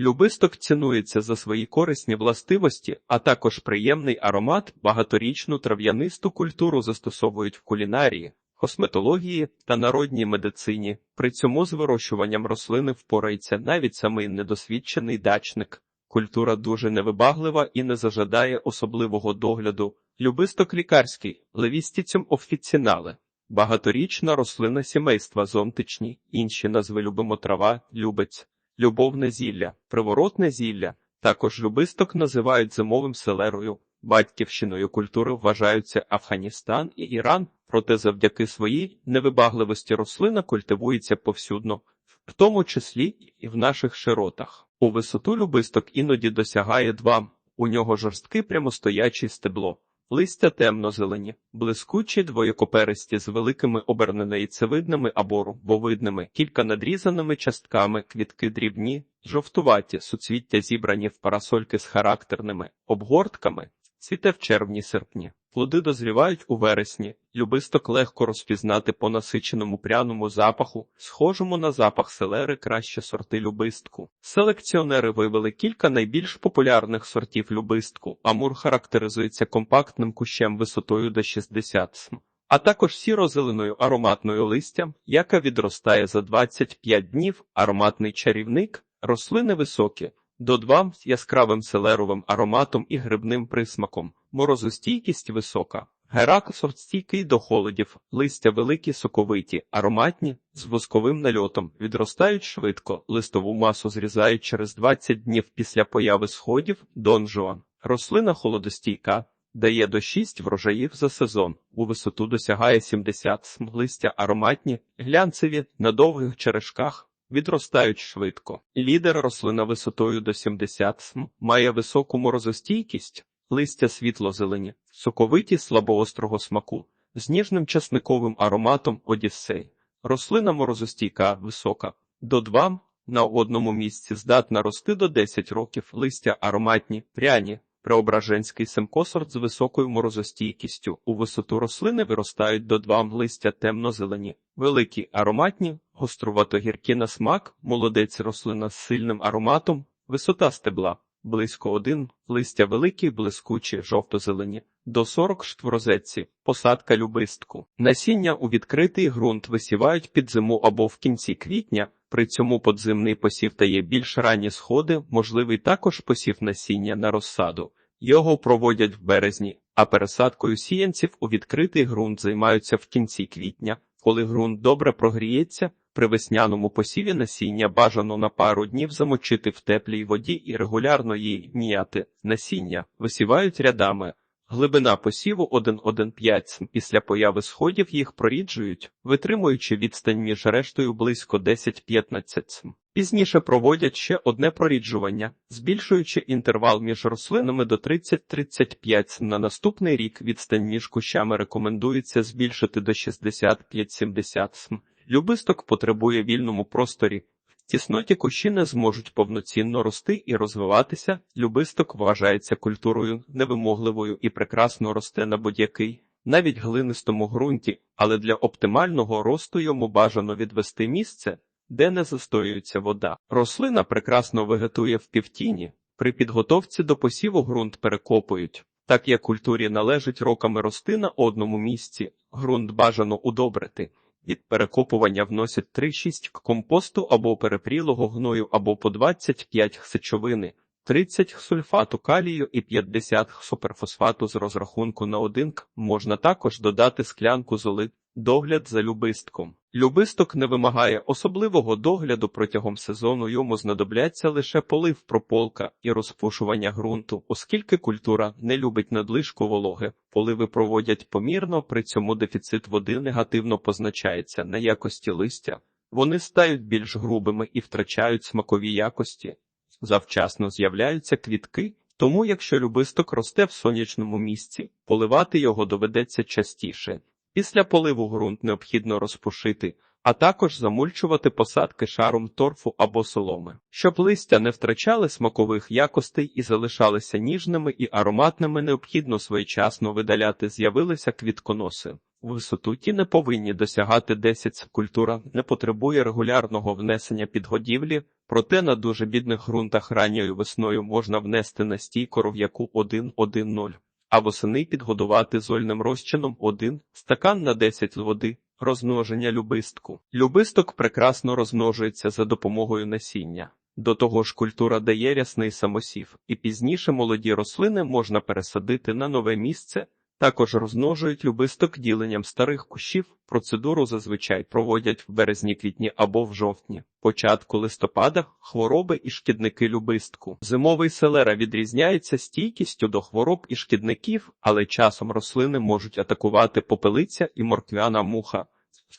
Любисток цінується за свої корисні властивості, а також приємний аромат, багаторічну трав'янисту культуру застосовують в кулінарії, косметології та народній медицині. При цьому з вирощуванням рослини впорається навіть самий недосвідчений дачник. Культура дуже невибаглива і не зажадає особливого догляду. Любисток лікарський, левістіцем офіцінале. Багаторічна рослина сімейства зонтичні, інші назви любимо трава, любець, любовне зілля, приворотне зілля. Також любисток називають зимовим селерою. Батьківщиною культури вважаються Афганістан і Іран, проте завдяки своїй невибагливості рослина культивується повсюдно, в тому числі і в наших широтах. У висоту любисток іноді досягає 2, у нього жорсткий прямостоячий стебло. Листя темно-зелені, блискучі двоєкоперисті з великими обернено-яйцевидними або рубовидними, кілька надрізаними частками, квітки дрібні, жовтуваті, суцвіття зібрані в парасольки з характерними обгортками, цвіте в червні-серпні. Плоди дозрівають у вересні, любисток легко розпізнати по насиченому пряному запаху, схожому на запах селери краще сорти любистку. Селекціонери вивели кілька найбільш популярних сортів любистку. Амур характеризується компактним кущем висотою до 60 см, а також сіро-зеленою ароматною листям, яка відростає за 25 днів. Ароматний чарівник, рослини високі, до 2 з яскравим селеровим ароматом і грибним присмаком. Морозостійкість висока. Гераксов стійкий до холодів, листя великі, соковиті, ароматні, з восковим нальотом, відростають швидко, листову масу зрізають через 20 днів після появи сходів, донжуан. Рослина холодостійка, дає до 6 врожаїв за сезон, у висоту досягає 70 см, листя ароматні, глянцеві, на довгих черешках, відростають швидко. Лідер рослина висотою до 70 см, має високу морозостійкість, листя світло-зелені, соковиті слабоострого смаку, з ніжним часниковим ароматом одіссей. Рослина морозостійка висока, до 2 на одному місці здатна рости до 10 років, листя ароматні, пряні, преображенський семкосорт з високою морозостійкістю. У висоту рослини виростають до 2 листя темно-зелені, великі ароматні, гострувато-гіркі на смак, молодець рослина з сильним ароматом, висота стебла. Близько один, листя великі, блискучі, жовто-зелені, до 40 штворозетці, посадка любистку. Насіння у відкритий ґрунт висівають під зиму або в кінці квітня, при цьому подземний посів дає більш ранні сходи, можливий також посів насіння на розсаду. Його проводять в березні, а пересадкою сіянців у відкритий ґрунт займаються в кінці квітня, коли ґрунт добре прогріється. При весняному посіві насіння бажано на пару днів замочити в теплій воді і регулярно її м'яти. Насіння висівають рядами. Глибина посіву 1,1,5 см. Після появи сходів їх проріджують, витримуючи відстань між рештою близько 10-15 см. Пізніше проводять ще одне проріджування, збільшуючи інтервал між рослинами до 30-35 см. На наступний рік відстань між кущами рекомендується збільшити до 65-70 см. Любисток потребує вільному просторі. В тісноті кущі не зможуть повноцінно рости і розвиватися. Любисток вважається культурою невимогливою і прекрасно росте на будь-який, навіть глинистому ґрунті, але для оптимального росту йому бажано відвести місце, де не застоюється вода. Рослина прекрасно вегетує в півтіні. При підготовці до посіву ґрунт перекопують. Так як культурі належить роками рости на одному місці, ґрунт бажано удобрити. Від перекопування вносять 3-6 компосту або перепрілого гною або по 25 сечовини, 30 сульфату калію і 50 суперфосфату з розрахунку на 1 к. Можна також додати склянку золи. Догляд за любистком. Любисток не вимагає особливого догляду протягом сезону. Йому знадобляться лише полив прополка і розпушування ґрунту, оскільки культура не любить надлишку вологи. Поливи проводять помірно, при цьому дефіцит води негативно позначається на якості листя. Вони стають більш грубими і втрачають смакові якості. Завчасно з'являються квітки. Тому, якщо любисток росте в сонячному місці, поливати його доведеться частіше. Після поливу ґрунт необхідно розпушити, а також замульчувати посадки шаром торфу або соломи, щоб листя не втрачали смакових якостей і залишалися ніжними і ароматними, необхідно своєчасно видаляти, з'явилися квітконоси. висоту ті не повинні досягати 10 Культура не потребує регулярного внесення підгодівлі, проте на дуже бідних ґрунтах ранньою весною можна внести настій коров'яку 1-1-0, а восени підгодувати зольним розчином 1 стакан на 10 води. Розмноження любистку. Любисток прекрасно розмножується за допомогою насіння. До того ж культура дає рясний самосів, і пізніше молоді рослини можна пересадити на нове місце. Також розмножують любисток діленням старих кущів. Процедуру зазвичай проводять в березні-квітні або в жовтні. Початку листопада хвороби і шкідники любистку. Зимовий селера відрізняється стійкістю до хвороб і шкідників, але часом рослини можуть атакувати попелиця і морквяна муха.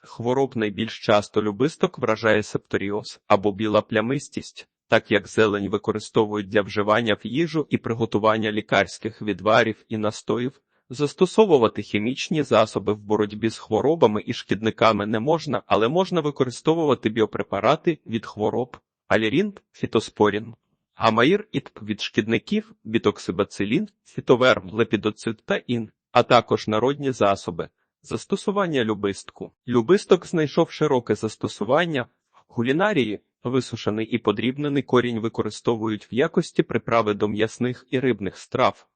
Хвороб найбільш часто любисток вражає септоріоз або біла плямистість, так як зелень використовують для вживання в їжу і приготування лікарських відварів і настоїв. Застосовувати хімічні засоби в боротьбі з хворобами і шкідниками не можна, але можна використовувати біопрепарати від хвороб, алірін, фітоспорін, гамаїр ітп від шкідників, бітоксибацилін, фітоверм, лепідоцит та ін, а також народні засоби. Застосування любистку. Любисток знайшов широке застосування в кулінарії. Висушений і подрібнений корінь використовують в якості приправи до м'ясних і рибних страв,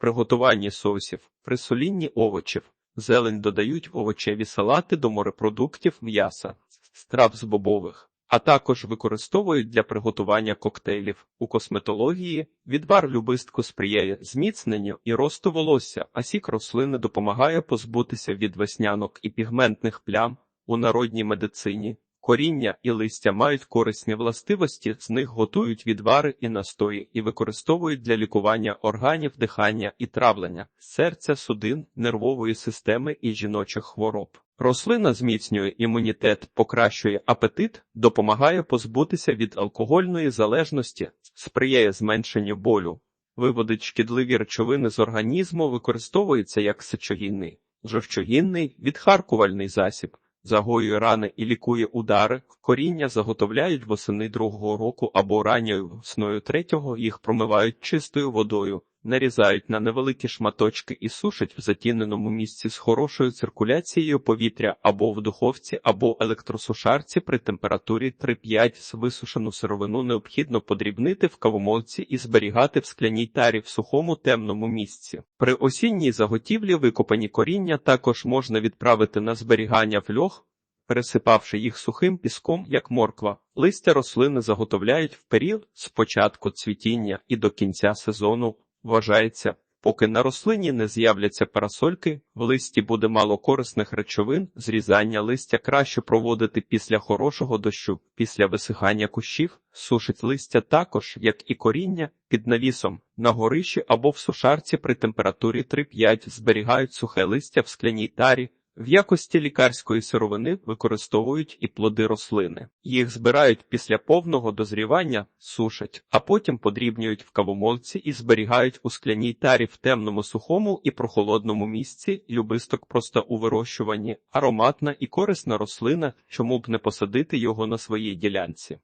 приготуванні соусів, при солінні овочів. Зелень додають в овочеві салати до морепродуктів м'яса, страв з бобових, а також використовують для приготування коктейлів. У косметології відвар любистку сприяє зміцненню і росту волосся, а сік рослини допомагає позбутися від веснянок і пігментних плям у народній медицині. Коріння і листя мають корисні властивості, з них готують відвари і настої і використовують для лікування органів дихання і травлення, серця, судин, нервової системи і жіночих хвороб. Рослина зміцнює імунітет, покращує апетит, допомагає позбутися від алкогольної залежності, сприяє зменшенню болю, виводить шкідливі речовини з організму, використовується як сечогінний, жовчогінний, відхаркувальний засіб загоює рани і лікує удари. Коріння заготовляють восени другого року або ранньою весною третього. Їх промивають чистою водою, нарізають на невеликі шматочки і сушать в затіненому місці з хорошою циркуляцією повітря або в духовці, або електросушарці при температурі 3-5 висушену сировину необхідно подрібнити в кавомолці і зберігати в скляній тарі в сухому темному місці. При осінній заготівлі викопані коріння також можна відправити на зберігання в льох, пересипавши їх сухим піском, як морква. Листя рослини заготовляють в період з початку цвітіння і до кінця сезону. Вважається, поки на рослині не з'являться парасольки, в листі буде мало корисних речовин, зрізання листя краще проводити після хорошого дощу, після висихання кущів, сушить листя також, як і коріння, під навісом, на горищі або в сушарці при температурі 3-5 зберігають сухе листя в скляній тарі. В якості лікарської сировини використовують і плоди рослини. Їх збирають після повного дозрівання, сушать, а потім подрібнюють в кавомолці і зберігають у скляній тарі в темному сухому і прохолодному місці. Любисток просто у вирощуванні, ароматна і корисна рослина, чому б не посадити його на своїй ділянці.